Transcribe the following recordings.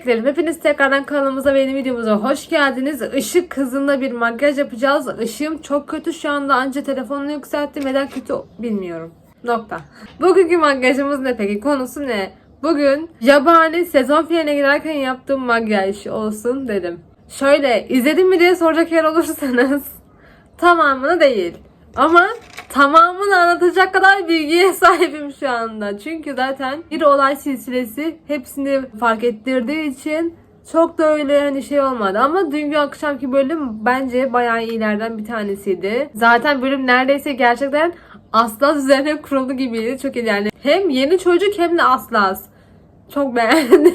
Bebeklerim hepiniz tekrardan kanalımıza ve yeni videomuza hoş geldiniz. Işık hızında bir makyaj yapacağız. Işığım çok kötü şu anda anca telefonunu yükselttim. Neden kötü bilmiyorum. Nokta. Bugünkü makyajımız ne peki? Konusu ne? Bugün yabani sezon finaline girerken yaptığım makyaj olsun dedim. Şöyle izledin mi diye soracak yer olursanız tamamını değil. Ama tamamını anlatacak kadar bilgiye sahibim şu anda. Çünkü zaten bir olay silsilesi hepsini fark ettirdiği için çok da öyle hani şey olmadı. Ama dünkü akşamki bölüm bence bayağı iyilerden bir tanesiydi. Zaten bölüm neredeyse gerçekten Aslas üzerine kuruldu gibiydi. Çok iyi yani. Hem yeni çocuk hem de Aslas. Çok beğendim.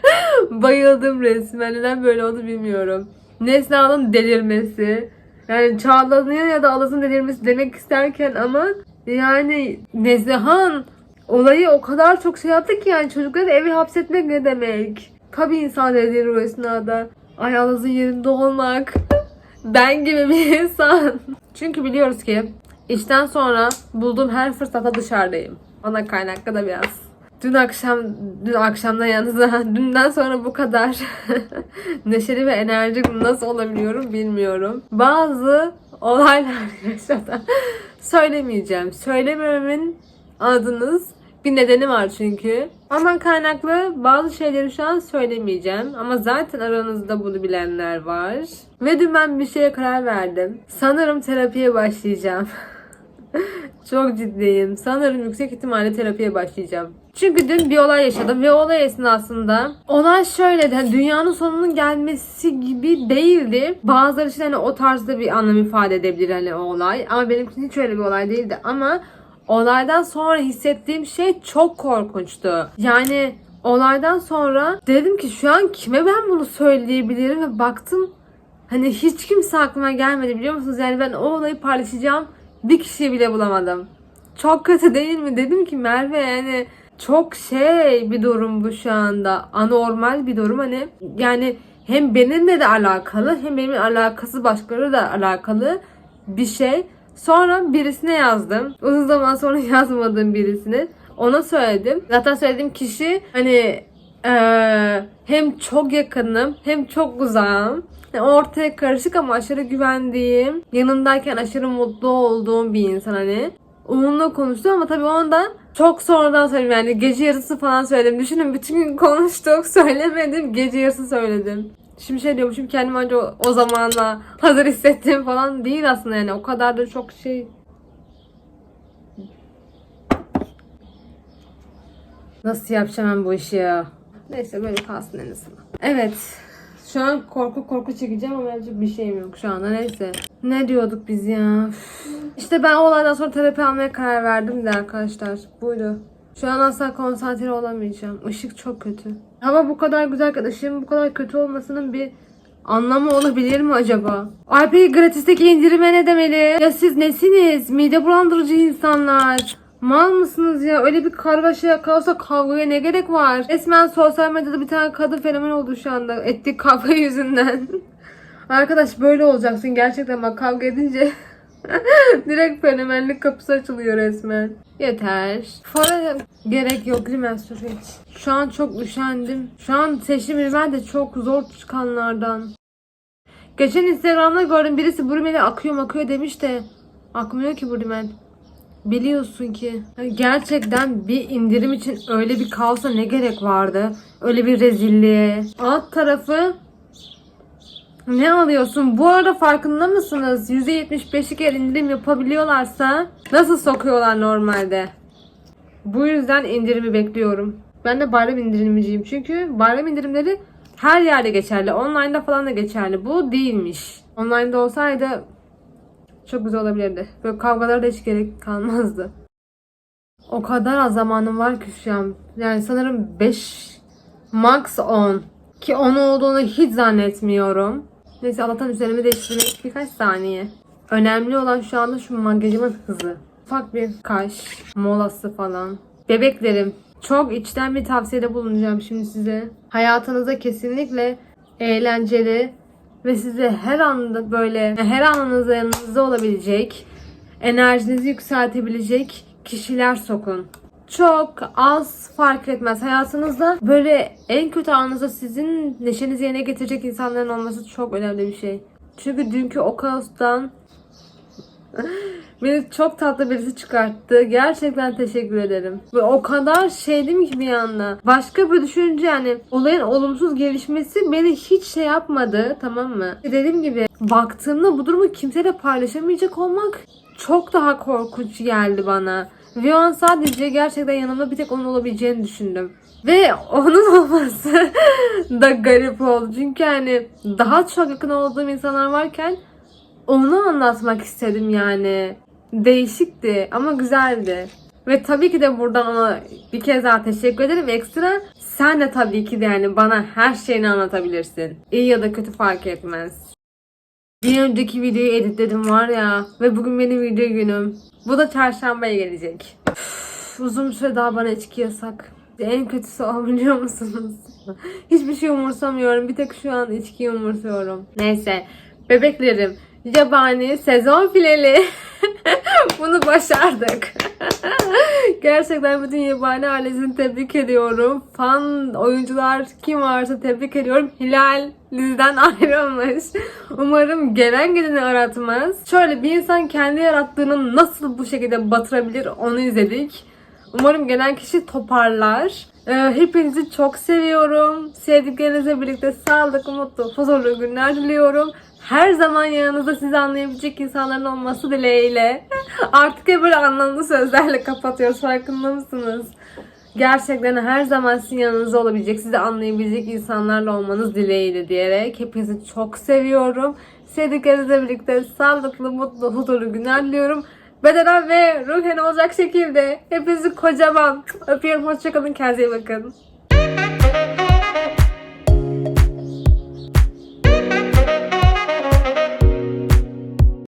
Bayıldım resmen. Neden böyle oldu bilmiyorum. Neslihan'ın delirmesi. Yani Çağla'nın ya da Alaz'ın delirmesi demek isterken ama yani Neslihan olayı o kadar çok şey yaptı ki yani çocukları eve hapsetmek ne demek? Tabii insan delirir o esnada. Ay Alaz'ın yerinde olmak. ben gibi bir insan. Çünkü biliyoruz ki işten sonra bulduğum her fırsatta dışarıdayım. Ona kaynaklı da biraz. Dün akşam, dün akşamda yalnız dünden sonra bu kadar neşeli ve enerjik nasıl olabiliyorum bilmiyorum. Bazı olaylar yaşadı. Söylemeyeceğim. Söylemememin adınız bir nedeni var çünkü. Ondan kaynaklı bazı şeyleri şu an söylemeyeceğim. Ama zaten aranızda bunu bilenler var. Ve dün ben bir şeye karar verdim. Sanırım terapiye başlayacağım. Çok ciddiyim. Sanırım yüksek ihtimalle terapiye başlayacağım. Çünkü dün bir olay yaşadım ve olay esnasında olay şöyle hani dünyanın sonunun gelmesi gibi değildi. Bazıları için hani o tarzda bir anlam ifade edebilir hani o olay. Ama benim için hiç öyle bir olay değildi. Ama olaydan sonra hissettiğim şey çok korkunçtu. Yani olaydan sonra dedim ki şu an kime ben bunu söyleyebilirim ve baktım hani hiç kimse aklıma gelmedi biliyor musunuz? Yani ben o olayı paylaşacağım bir kişiyi bile bulamadım. Çok kötü değil mi? Dedim ki Merve yani çok şey bir durum bu şu anda. Anormal bir durum hani yani hem benimle de alakalı hem benimle alakası başkaları da alakalı bir şey. Sonra birisine yazdım. Uzun zaman sonra yazmadığım birisine. Ona söyledim. Zaten söylediğim kişi hani eee, hem çok yakınım hem çok uzağım. Yani ortaya karışık ama aşırı güvendiğim, yanındayken aşırı mutlu olduğum bir insan hani. Onunla konuştum ama tabii onda çok sonradan söyledim yani gece yarısı falan söyledim. Düşünün bütün gün konuştuk söylemedim gece yarısı söyledim. Şimdi şey diyormuşum kendimi önce o, o zamanla hazır hissettiğim falan değil aslında yani o kadar da çok şey Nasıl yapacağım ben bu işi ya? Neyse böyle kalsın en azından. Evet. Şu an korku korku çekeceğim ama yapacak bir şeyim yok şu anda. Neyse. Ne diyorduk biz ya? İşte ben o olaydan sonra terapi almaya karar verdim de arkadaşlar. Buydu. Şu an asla konsantre olamayacağım. Işık çok kötü. Hava bu kadar güzelken ışığın bu kadar kötü olmasının bir anlamı olabilir mi acaba? Ay peki gratisteki indirime ne demeli? Ya siz nesiniz? Mide bulandırıcı insanlar. Mal mısınız ya? Öyle bir kargaşaya kalsa kavgaya ne gerek var? Resmen sosyal medyada bir tane kadın fenomen oldu şu anda. Ettiği kavga yüzünden. Arkadaş böyle olacaksın gerçekten bak kavga edince direkt fenomenlik kapısı açılıyor resmen. Yeter. Fara gerek yok rimel sür hiç. Şu an çok üşendim. Şu an seçim rimel de çok zor çıkanlardan. Geçen Instagram'da gördüm birisi bu rimeli akıyor akıyor demiş de akmıyor ki bu rimel. Biliyorsun ki hani gerçekten bir indirim için öyle bir kaosa ne gerek vardı? Öyle bir rezilliğe. Alt tarafı ne alıyorsun? Bu arada farkında mısınız? %75'lik eğer indirim yapabiliyorlarsa nasıl sokuyorlar normalde? Bu yüzden indirimi bekliyorum. Ben de bayram indirimciyim. Çünkü bayram indirimleri her yerde geçerli. Online'da falan da geçerli. Bu değilmiş. Online'da olsaydı çok güzel olabilirdi. Böyle kavgalara da hiç gerek kalmazdı. O kadar az zamanım var ki şu an. Yani sanırım 5 max 10. Ki 10 olduğunu hiç zannetmiyorum. Neyse Allah'tan üzerimi değiştirmek birkaç saniye. Önemli olan şu anda şu makyajımın hızı. Ufak bir kaş, molası falan. Bebeklerim, çok içten bir tavsiyede bulunacağım şimdi size. Hayatınıza kesinlikle eğlenceli ve size her anda böyle her anınızda yanınızda olabilecek, enerjinizi yükseltebilecek kişiler sokun. çok az fark etmez. Hayatınızda böyle en kötü anınızda sizin neşenizi yerine getirecek insanların olması çok önemli bir şey. Çünkü dünkü o kaostan beni çok tatlı birisi çıkarttı. Gerçekten teşekkür ederim. Ve o kadar şeydim ki bir anda. Başka bir düşünce yani olayın olumsuz gelişmesi beni hiç şey yapmadı tamam mı? Dediğim gibi baktığımda bu durumu kimseyle paylaşamayacak olmak çok daha korkunç geldi bana. Ve o an sadece gerçekten yanımda bir tek onun olabileceğini düşündüm. Ve onun olması da garip oldu. Çünkü hani daha çok yakın olduğum insanlar varken onu anlatmak istedim yani. Değişikti ama güzeldi. Ve tabii ki de buradan ona bir kez daha teşekkür ederim. Ekstra sen de tabii ki de yani bana her şeyini anlatabilirsin. İyi ya da kötü fark etmez. Bir önceki videoyu editledim var ya ve bugün benim video günüm. Bu da çarşambaya gelecek. Üf, uzun bir süre daha bana içki yasak. En kötüsü o biliyor musunuz? Hiçbir şey umursamıyorum. Bir tek şu an içkiyi umursuyorum. Neyse. Bebeklerim. Yabani sezon finali. Bunu başardık. Gerçekten bütün yabani ailesini tebrik ediyorum. Fan oyuncular kim varsa tebrik ediyorum. Hilal diziden ayrılmış. Umarım gelen gideni aratmaz. Şöyle bir insan kendi yarattığını nasıl bu şekilde batırabilir onu izledik. Umarım gelen kişi toparlar. Ee, hepinizi çok seviyorum. Sevdiklerinizle birlikte sağlıklı, mutlu, huzurlu günler diliyorum. Her zaman yanınızda sizi anlayabilecek insanların olması dileğiyle. Artık hep böyle anlamlı sözlerle kapatıyoruz. Farkında mısınız? Gerçekten her zaman sizin yanınızda olabilecek, sizi anlayabilecek insanlarla olmanız dileğiyle diyerek hepinizi çok seviyorum. Sevdiklerinizle birlikte sağlıklı, mutlu, huzurlu günler diliyorum. Bedenen ve ruhen olacak şekilde hepinizi kocaman öpüyorum. Hoşçakalın. Kendinize iyi bakın.